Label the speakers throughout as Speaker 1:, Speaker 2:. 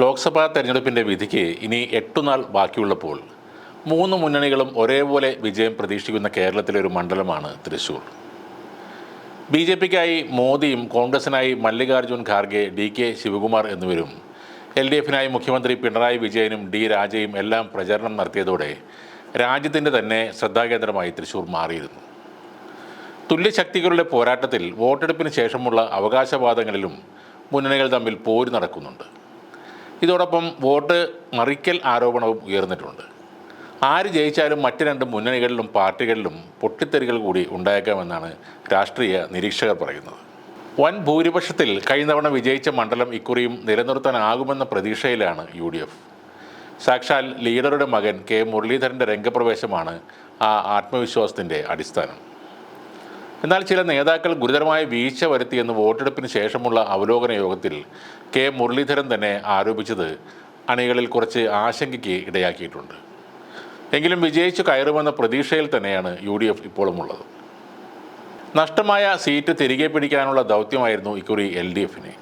Speaker 1: ലോക്സഭാ തെരഞ്ഞെടുപ്പിന്റെ വിധിക്ക് ഇനി എട്ടുനാൾ ബാക്കിയുള്ളപ്പോൾ മൂന്ന് മുന്നണികളും ഒരേപോലെ വിജയം പ്രതീക്ഷിക്കുന്ന കേരളത്തിലെ ഒരു മണ്ഡലമാണ് തൃശൂർ. ബി ജെ പിക്കായി മോദിയും കോൺഗ്രസിനായി മല്ലികാർജുൻ ഖാർഗെ ഡി കെ ശിവകുമാർ എന്നിവരും എൽ ഡി എഫിനായി മുഖ്യമന്ത്രി പിണറായി വിജയനും ഡി രാജയും എല്ലാം പ്രചരണം നടത്തിയതോടെ രാജ്യത്തിന്റെ തന്നെ ശ്രദ്ധാകേന്ദ്രമായി തൃശൂർ മാറിയിരുന്നു. തുല്യശക്തികളുടെ പോരാട്ടത്തിൽ വോട്ടെടുപ്പിന് ശേഷമുള്ള അവകാശവാദങ്ങളിലും മുന്നണികൾ തമ്മിൽ പോര് നടക്കുന്നുണ്ട്. ഇതോടൊപ്പം വോട്ട് മറിക്കൽ ആരോപണവും ഉയർന്നിട്ടുണ്ട്. ആര് ജയിച്ചാലും മറ്റ് രണ്ട് മുന്നണികളിലും പാർട്ടികളിലും പൊട്ടിത്തെറികൾ കൂടി ഉണ്ടായേക്കാമെന്നാണ് രാഷ്ട്രീയ നിരീക്ഷകർ പറയുന്നത്. വൻ ഭൂരിപക്ഷത്തിൽ കഴിഞ്ഞ തവണ വിജയിച്ച മണ്ഡലം ഇക്കുറിയും നിലനിർത്താനാകുമെന്ന പ്രതീക്ഷയിലാണ് യു ഡി എഫ് സാക്ഷാൽ ലീഡറുടെ മകൻ കെ മുരളീധരന്റെ രംഗപ്രവേശമാണ് ആ ആത്മവിശ്വാസത്തിന്റെ അടിസ്ഥാനം. എന്നാൽ ചില നേതാക്കൾ ഗുരുതരമായ വീഴ്ച വരുത്തിയെന്ന് വോട്ടെടുപ്പിന് ശേഷമുള്ള അവലോകന യോഗത്തിൽ കെ മുരളീധരൻ തന്നെ ആരോപിച്ചത് അണികളിൽ കുറച്ച് ആശങ്കയ്ക്ക് ഇടയാക്കിയിട്ടുണ്ട്. എങ്കിലും വിജയിച്ചു കയറുമെന്ന പ്രതീക്ഷയിൽ തന്നെയാണ് യു ഡി എഫ് ഇപ്പോഴും ഉള്ളത്. നഷ്ടമായ സീറ്റ് തിരികെ പിടിക്കാനുള്ള ദൗത്യമായിരുന്നു ഇക്കുറി എൽ ഡി എഫിന്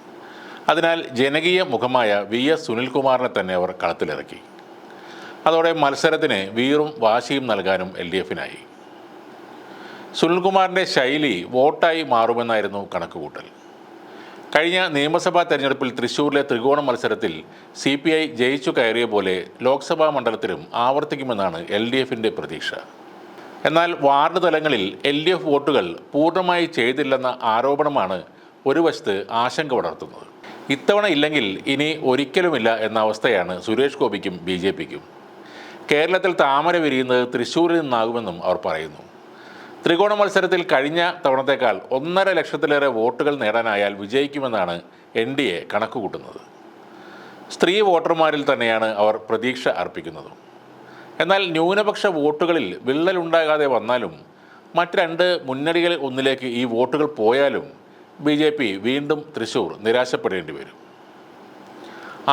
Speaker 1: അതിനാൽ ജനകീയ മുഖമായ വി എസ് സുനിൽകുമാറിനെ തന്നെ അവർ കളത്തിലിറക്കി. അതോടെ മത്സരത്തിന് വീറും വാശിയും നൽകാനും എൽ ഡി എഫിനായി സുനിൽകുമാറിന്റെ ശൈലി വോട്ടായി മാറുമെന്നായിരുന്നു കണക്കുകൂട്ടൽ. കഴിഞ്ഞ നിയമസഭാ തെരഞ്ഞെടുപ്പിൽ തൃശൂരിലെ ത്രികോണ മത്സരത്തിൽ സി പി ഐ ജയിച്ചു കയറിയ പോലെ ലോക്സഭാ മണ്ഡലത്തിലും ആവർത്തിക്കുമെന്നാണ് എൽ ഡി എഫിന്റെ പ്രതീക്ഷ. എന്നാൽ വാർഡ് തലങ്ങളിൽ എൽ ഡി എഫ് വോട്ടുകൾ പൂർണമായി ചെയ്തില്ലെന്ന ആരോപണമാണ് ഒരു വശത്ത് ആശങ്ക വളർത്തുന്നത്. ഇത്തവണ ഇല്ലെങ്കിൽ ഇനി ഒരിക്കലുമില്ല എന്ന അവസ്ഥയാണ് സുരേഷ് ഗോപിക്കും ബി ജെ പിക്കും. കേരളത്തിൽ താമര വിരിയുന്നത് തൃശ്ശൂരിൽ നിന്നാകുമെന്നും അവർ പറയുന്നു. ത്രികോണ മത്സരത്തിൽ കഴിഞ്ഞ തവണത്തേക്കാൾ ഒന്നര ലക്ഷത്തിലേറെ വോട്ടുകൾ നേടാനായാൽ വിജയിക്കുമെന്നാണ് എൻ ഡി എ കണക്കുകൂട്ടുന്നത്. സ്ത്രീ വോട്ടർമാരിൽ തന്നെയാണ് അവർ പ്രതീക്ഷ അർപ്പിക്കുന്നത്. എന്നാൽ ന്യൂനപക്ഷ വോട്ടുകളിൽ വിള്ളലുണ്ടാകാതെ വന്നാലും മറ്റ് രണ്ട് മുന്നണികൾ ഒന്നിലേക്ക് ഈ വോട്ടുകൾ പോയാലും ബി ജെ പി വീണ്ടും തൃശൂർ നിരാശപ്പെടേണ്ടി വരും.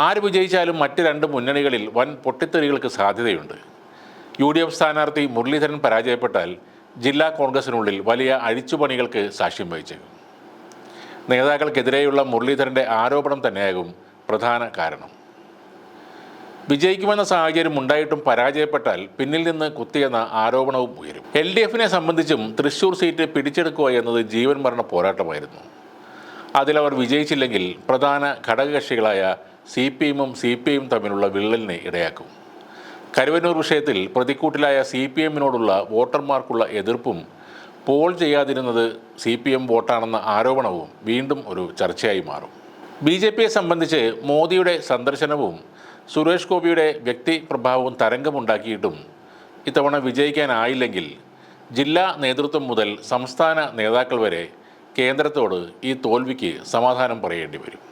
Speaker 1: ആര് വിജയിച്ചാലും മറ്റ് രണ്ട് മുന്നണികളിൽ വൻ പൊട്ടിത്തെറികൾക്ക് സാധ്യതയുണ്ട്. യു ഡി എഫ് സ്ഥാനാർത്ഥി മുരളീധരൻ പരാജയപ്പെട്ടാൽ ജില്ലാ കോൺഗ്രസിനുള്ളിൽ വലിയ അഴിച്ചുപണികൾക്ക് സാക്ഷ്യം വഹിച്ചേക്കും. നേതാക്കൾക്കെതിരെയുള്ള മുരളീധരന്റെ ആരോപണം തന്നെയാകും പ്രധാന കാരണം. വിജയിക്കുമെന്ന സാഹചര്യം ഉണ്ടായിട്ടും പരാജയപ്പെട്ടാൽ പിന്നിൽ നിന്ന് കുത്തിയെന്ന ആരോപണവും ഉയരും. എൽ ഡി എഫിനെ സംബന്ധിച്ചും തൃശൂർ സീറ്റ് പിടിച്ചെടുക്കുക എന്നത് ജീവൻ മരണ പോരാട്ടമായിരുന്നു. അതിലവർ വിജയിച്ചില്ലെങ്കിൽ പ്രധാന ഘടകകക്ഷികളായ സി പി എമ്മും സി പി ഐയും തമ്മിലുള്ള വിള്ളലിനെ ഇടയാക്കും. കരുവന്നൂർ വിഷയത്തിൽ പ്രതിക്കൂട്ടിലായ സി പി എമ്മിനോടുള്ള വോട്ടർമാർക്കുള്ള എതിർപ്പും പോൾ ചെയ്യാതിരുന്നത് സി പി എം വോട്ടാണെന്ന ആരോപണവും വീണ്ടും ഒരു ചർച്ചയായി മാറും. ബി ജെ പിയെ സംബന്ധിച്ച് മോദിയുടെ സന്ദർശനവും സുരേഷ് ഗോപിയുടെ വ്യക്തി പ്രഭാവവും തരംഗമുണ്ടാക്കിയിട്ടും ഇത്തവണ വിജയിക്കാനായില്ലെങ്കിൽ ജില്ലാ നേതൃത്വം മുതൽ സംസ്ഥാന നേതാക്കൾ വരെ കേന്ദ്രത്തോട് ഈ തോൽവിക്ക് സമാധാനം പറയേണ്ടി വരും.